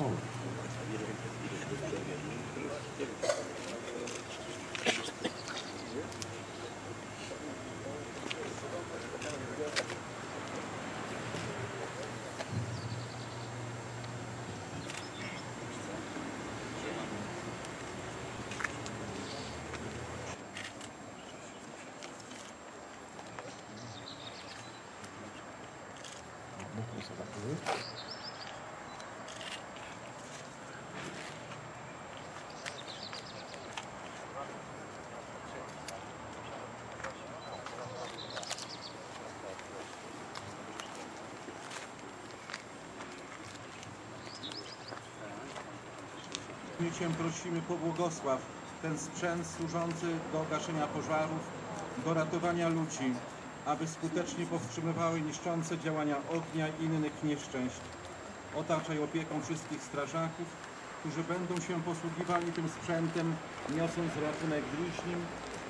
어. Thank you. Cię prosimy pobłogosław ten sprzęt służący do gaszenia pożarów, do ratowania ludzi, aby skutecznie powstrzymywały niszczące działania ognia i innych nieszczęść. Otaczaj opieką wszystkich strażaków, którzy będą się posługiwali tym sprzętem, niosąc ratunek bliźnim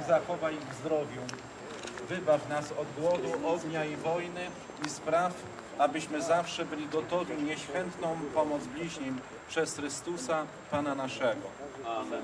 i zachowaj ich zdrowiu. Wybaw nas od głodu, ognia i wojny i spraw, abyśmy zawsze byli gotowi nieść chętną pomoc bliźnim przez Chrystusa, Pana naszego. Amen.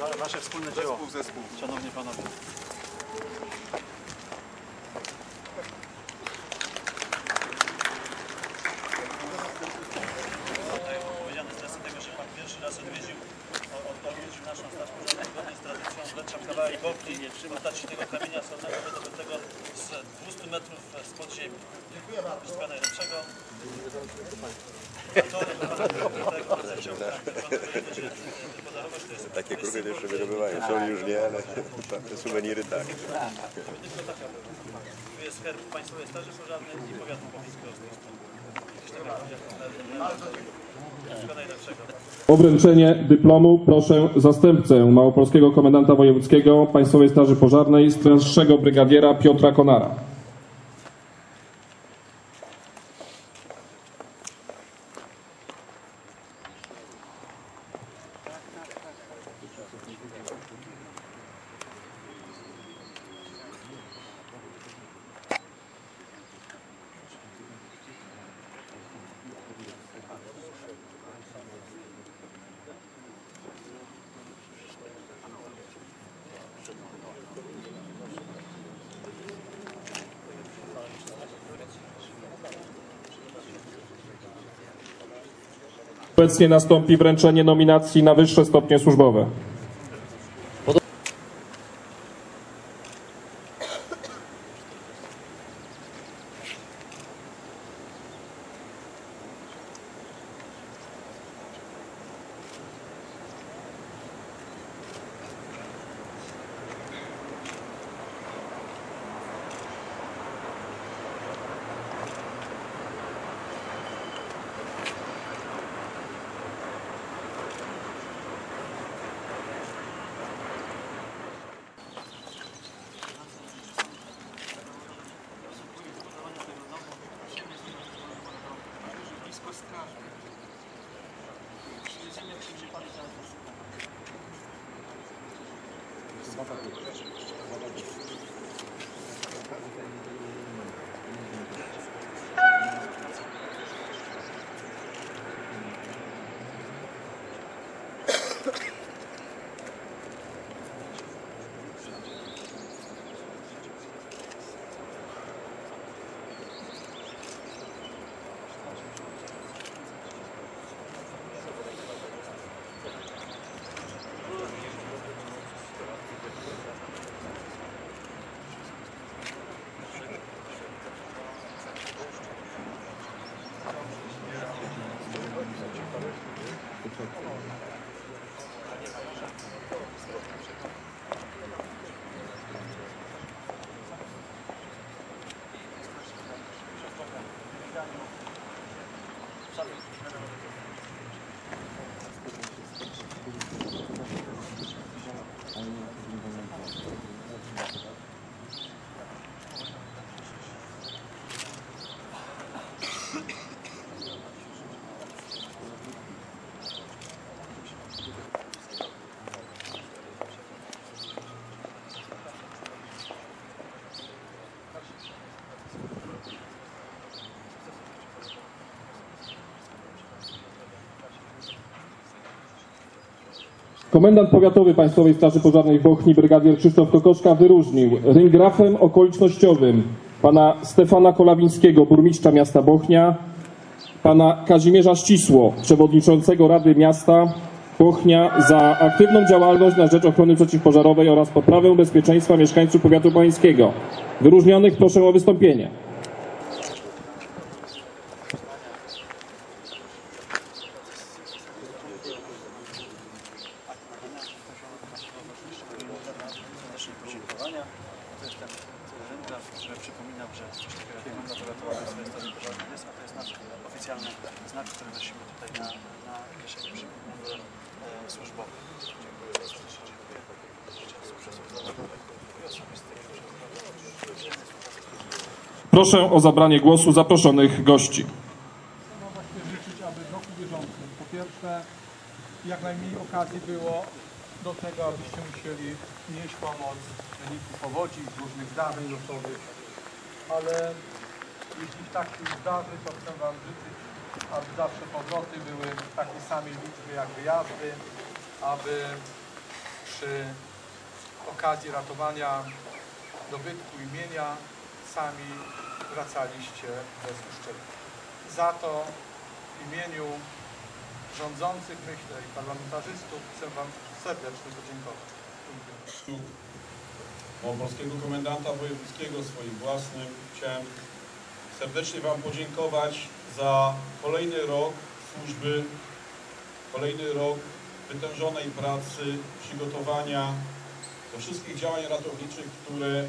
Nasze, nasze wspólne dzieło. Zespół. Szanowni panowie. Tutaj powiedziane z racji tego, że pan pierwszy raz odwiedził, o- o- odwiedził naszą straż pożarną zgodnie z tradycją, wręczam kawałek bobli w postaci tego kamienia solnego wydobytego z 200 metrów spod ziemi. Dziękuję bardzo. Wszystkiego najlepszego. Gratuluję panu tego prezencie, który pan tutaj będzie podarować. To jest Takie kruchy też jeszcze wydobywają. Soli już nie, ale te suweniry tak. Tu jest herb Straży Pożarnej i Powiatu dyplomu proszę zastępcę Małopolskiego Komendanta Wojewódzkiego Państwowej Straży Pożarnej starszego brygadiera Piotra Konara. Obecnie nastąpi wręczenie nominacji na wyższe stopnie służbowe. Voilà. Çok Komendant Powiatowy Państwowej Straży Pożarnej w Bochni, brygadier Krzysztof Kokoszka wyróżnił ryngrafem okolicznościowym pana Stefana Kolawińskiego, burmistrza miasta Bochnia, pana Kazimierza Ścisło, przewodniczącego Rady Miasta Bochnia za aktywną działalność na rzecz ochrony przeciwpożarowej oraz poprawę bezpieczeństwa mieszkańców powiatu bocheńskiego. Wyróżnionych proszę o wystąpienie. Serdecznie podziękowania. To jest ten ryngraf, który że coś takiego jak komenda powiatowa Państwowej Straży Pożarnej jest, a to jest nasz oficjalny znak, który nosimy tutaj na, na kieszeni przy mundurem e, służbowym. Dziękuję bardzo. Dziękuję. Życzę sukcesu i osobistego. Proszę o zabranie głosu zaproszonych gości. Chciałbym właśnie życzyć, aby w roku bieżącym po pierwsze jak najmniej okazji było do tego, abyście musieli nieść pomoc w wyniku powodzi, różnych zdarzeń losowych, ale jeśli tak się zdarzy, to chcę Wam życzyć, aby zawsze powroty były takiej samej liczby jak wyjazdy, aby przy okazji ratowania dobytku imienia sami wracaliście bez uszczerbku. Za to w imieniu rządzących, myślę, i parlamentarzystów chcę Wam serdecznie podziękować. Dziękuję. Sztuk Małopolskiego Komendanta Wojewódzkiego swoim własnym chciałem serdecznie Wam podziękować za kolejny rok służby, kolejny rok wytężonej pracy, przygotowania do wszystkich działań ratowniczych, które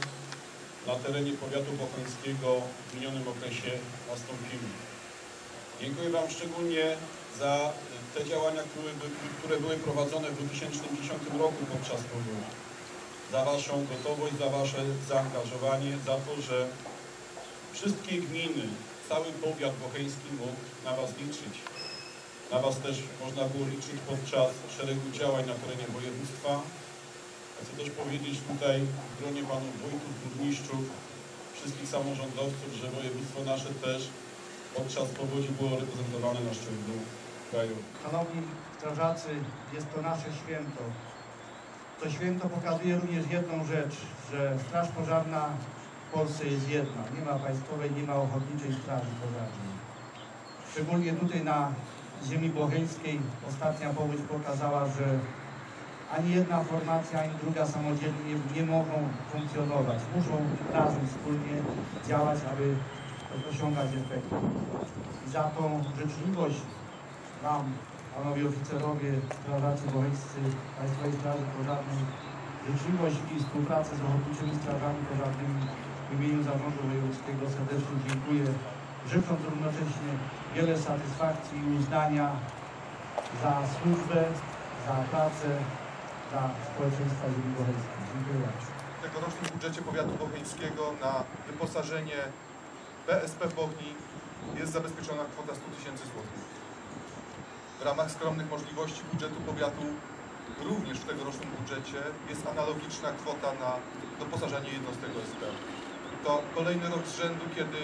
na terenie powiatu bocheńskiego w minionym okresie nastąpiły. Dziękuję Wam szczególnie za te działania, które, by- które były prowadzone w 2010 roku podczas powodzi. Za Waszą gotowość, za Wasze zaangażowanie, za to, że wszystkie gminy, cały powiat bocheński mógł na Was liczyć. Na Was też można było liczyć podczas szeregu działań na terenie województwa. Chcę też powiedzieć tutaj w gronie Panów Wójtów, Burmistrzów, wszystkich samorządowców, że województwo nasze też podczas powodzi było reprezentowane na szczeblu kraju. Szanowni strażacy, jest to nasze święto. To święto pokazuje również jedną rzecz, że Straż Pożarna w Polsce jest jedna. Nie ma państwowej, nie ma ochotniczej straży pożarnej. Szczególnie tutaj na ziemi bocheńskiej ostatnia powódź pokazała, że ani jedna formacja, ani druga samodzielnie nie, mogą funkcjonować. Muszą razem wspólnie działać, aby osiągać efekty. I za tą życzliwość Wam, panowie oficerowie, strażacy bocheńscy Państwowej Straży Pożarnej, życzliwość i współpracę z ochotniczymi strażami pożarnymi w imieniu Zarządu Wojewódzkiego serdecznie dziękuję, życząc równocześnie wiele satysfakcji i uznania za służbę, za pracę, dla społeczeństwa bocheńskiej. Dziękuję bardzo. W tegorocznym budżecie powiatu bocheńskiego na wyposażenie PSP w Bochni jest zabezpieczona kwota 100 tysięcy złotych. W ramach skromnych możliwości budżetu powiatu również w tegorocznym budżecie jest analogiczna kwota na doposażenie jednostek OSP. To kolejny rok z rzędu, kiedy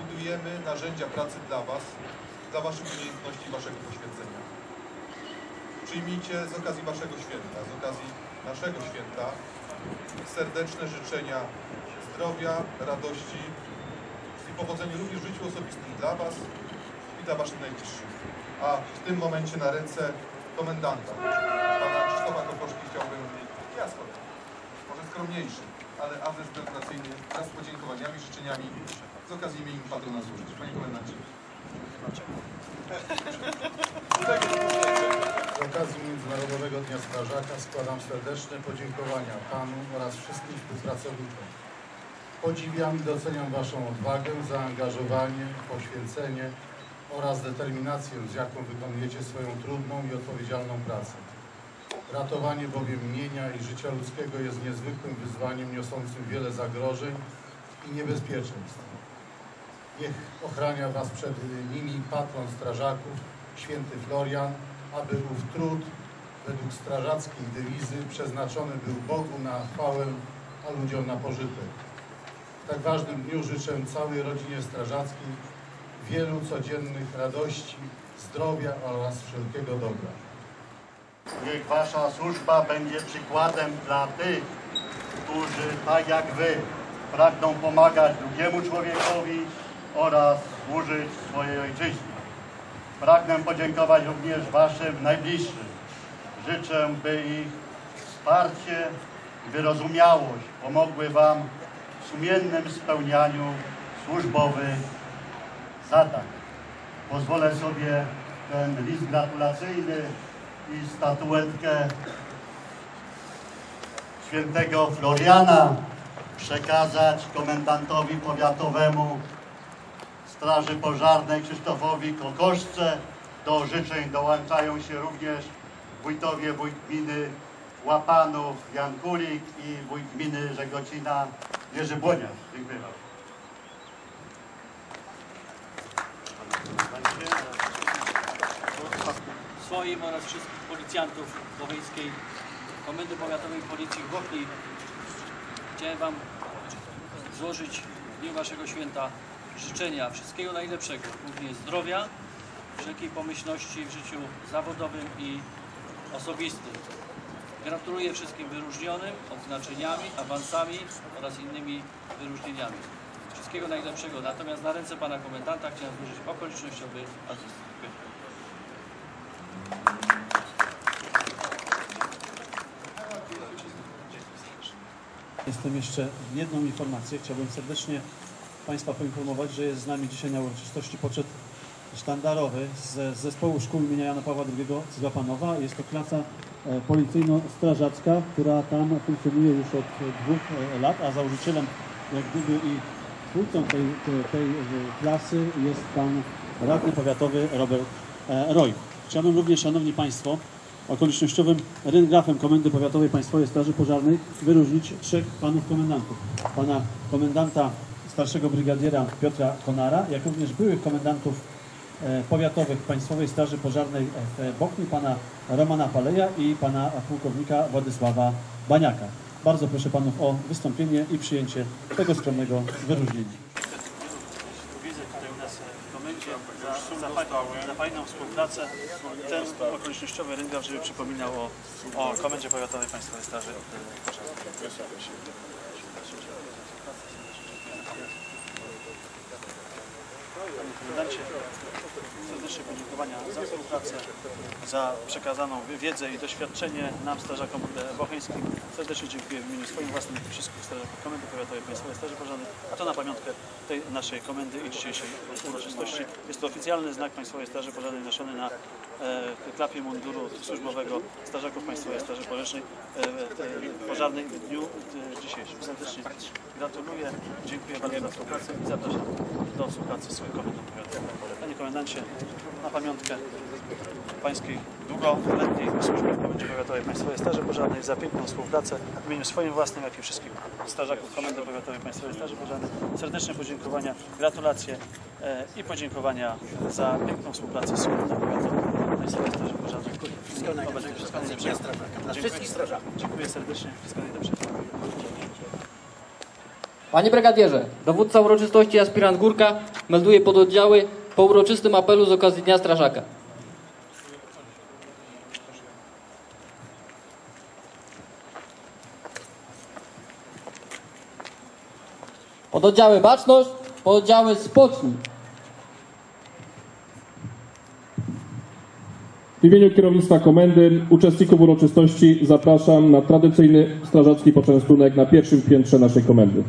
budujemy narzędzia pracy dla Was, dla Waszych umiejętności Waszego poświęcenia. Przyjmijcie z okazji Waszego święta, z okazji naszego święta serdeczne życzenia zdrowia, radości i powodzenia również w życiu osobistym dla Was dla Waszych najbliższych. A w tym momencie na ręce komendanta, pana Krzysztofa Kokoszki chciałbym, ja skoro, może skromniejszy, ale adres gratulacyjny wraz z podziękowaniami, życzeniami z okazji imienia patrona złożyć. Panie komendancie. okazji Międzynarodowego Dnia Strażaka składam serdeczne podziękowania Panu oraz wszystkim współpracownikom. Podziwiam i doceniam Waszą odwagę, zaangażowanie, poświęcenie oraz determinację, z jaką wykonujecie swoją trudną i odpowiedzialną pracę. Ratowanie bowiem mienia i życia ludzkiego jest niezwykłym wyzwaniem niosącym wiele zagrożeń i niebezpieczeństw. Niech ochrania Was przed nimi patron strażaków, święty Florian, aby ów trud według strażackiej dewizy przeznaczony był Bogu na chwałę, a ludziom na pożytek. W tak ważnym dniu życzę całej rodzinie strażackiej wielu codziennych radości, zdrowia oraz wszelkiego dobra. Niech Wasza służba będzie przykładem dla tych, którzy tak jak Wy pragną pomagać drugiemu człowiekowi oraz służyć swojej ojczyźnie. Pragnę podziękować również Waszym najbliższym. Życzę, by ich wsparcie i wyrozumiałość pomogły Wam w sumiennym spełnianiu służbowych zadań. Pozwolę sobie ten list gratulacyjny i statuetkę świętego Floriana przekazać komendantowi powiatowemu Straży Pożarnej Krzysztofowi Kokoszce. Do życzeń dołączają się również wójtowie wójt gminy Łapanów Jan Kulik i wójt gminy Żegocina Jerzy Błoniarz. Dziękuję bardzo. Swoim oraz wszystkich policjantów Bocheńskiej Komendy Powiatowej Policji w Bochni. Chciałem Wam złożyć w dniu Waszego święta życzenia wszystkiego najlepszego, głównie zdrowia, wszelkiej pomyślności w życiu zawodowym i osobistym. Gratuluję wszystkim wyróżnionym odznaczeniami, awansami oraz innymi wyróżnieniami. Wszystkiego najlepszego. Natomiast na ręce Pana Komendanta chciałem złożyć okolicznościowy adres. Jestem jeszcze jedną informację. Chciałbym serdecznie Państwa poinformować, że jest z nami dzisiaj na uroczystości poczet sztandarowy z zespołu szkół imienia Jana Pawła II z Łapanowa. Jest to klasa e, policyjno-strażacka, która tam funkcjonuje już od dwóch e, lat, a założycielem jak gdyby i twórcą tej, tej, tej klasy jest pan radny powiatowy Robert e, Roy. Chciałbym również, Szanowni Państwo, okolicznościowym ryngrafem Komendy Powiatowej Państwowej Straży Pożarnej wyróżnić trzech panów komendantów. Pana komendanta starszego brygadiera Piotra Konara, jak również byłych komendantów e, powiatowych Państwowej Straży Pożarnej w Bochni, pana Romana Paleja i pana pułkownika Władysława Baniaka. Bardzo proszę panów o wystąpienie i przyjęcie tego skromnego wyróżnienia. Widzę tutaj u nas w komendzie za, fajną, współpracę. Ten okolicznościowy ryngraf, żeby przypominał o, o Komendzie Powiatowej Państwowej Straży Pożarnej. Panie Komendancie, serdecznie podziękowania za współpracę, za przekazaną wiedzę i doświadczenie nam, strażakom bocheńskim. Serdecznie dziękuję w imieniu swoim własnym wszystkich strażaków Komendy Powiatowej Państwowej Straży Pożarnej, a to na pamiątkę tej naszej komendy i dzisiejszej uroczystości. Jest to oficjalny znak Państwowej Straży Pożarnej noszony na e, klapie munduru służbowego strażaków Państwowej Straży Pożarnej, e, e, pożarnej w dniu dzisiejszym. Serdecznie gratuluję, dziękuję bardzo za współpracę i zapraszam do współpracy z swoim komendem powiatowym. Panie komendancie, na pamiątkę Pańskiej długoletniej służby w Komendzie Powiatowej Państwowej Straży Pożarnej za piękną współpracę w imieniu swoim własnym, jak i wszystkich strażaków Komendy Powiatowej Państwowej Straży Pożarnej. Serdeczne podziękowania, gratulacje i podziękowania za piękną współpracę z Komendem Powiatową Państwowej Straży Pożarnej. Wszystkiego najlepszego. Wszystkiego najlepszego. Dziękuję. Dziękuję serdecznie. Wszystkiego najlepszego. Panie Brygadierze, dowódca uroczystości aspirant Górka melduje pododdziały po uroczystym apelu z okazji Dnia Strażaka. Pododdziały Baczność, pododdziały Spocznij. W imieniu kierownictwa komendy, uczestników uroczystości zapraszam na tradycyjny strażacki poczęstunek na pierwszym piętrze naszej komendy.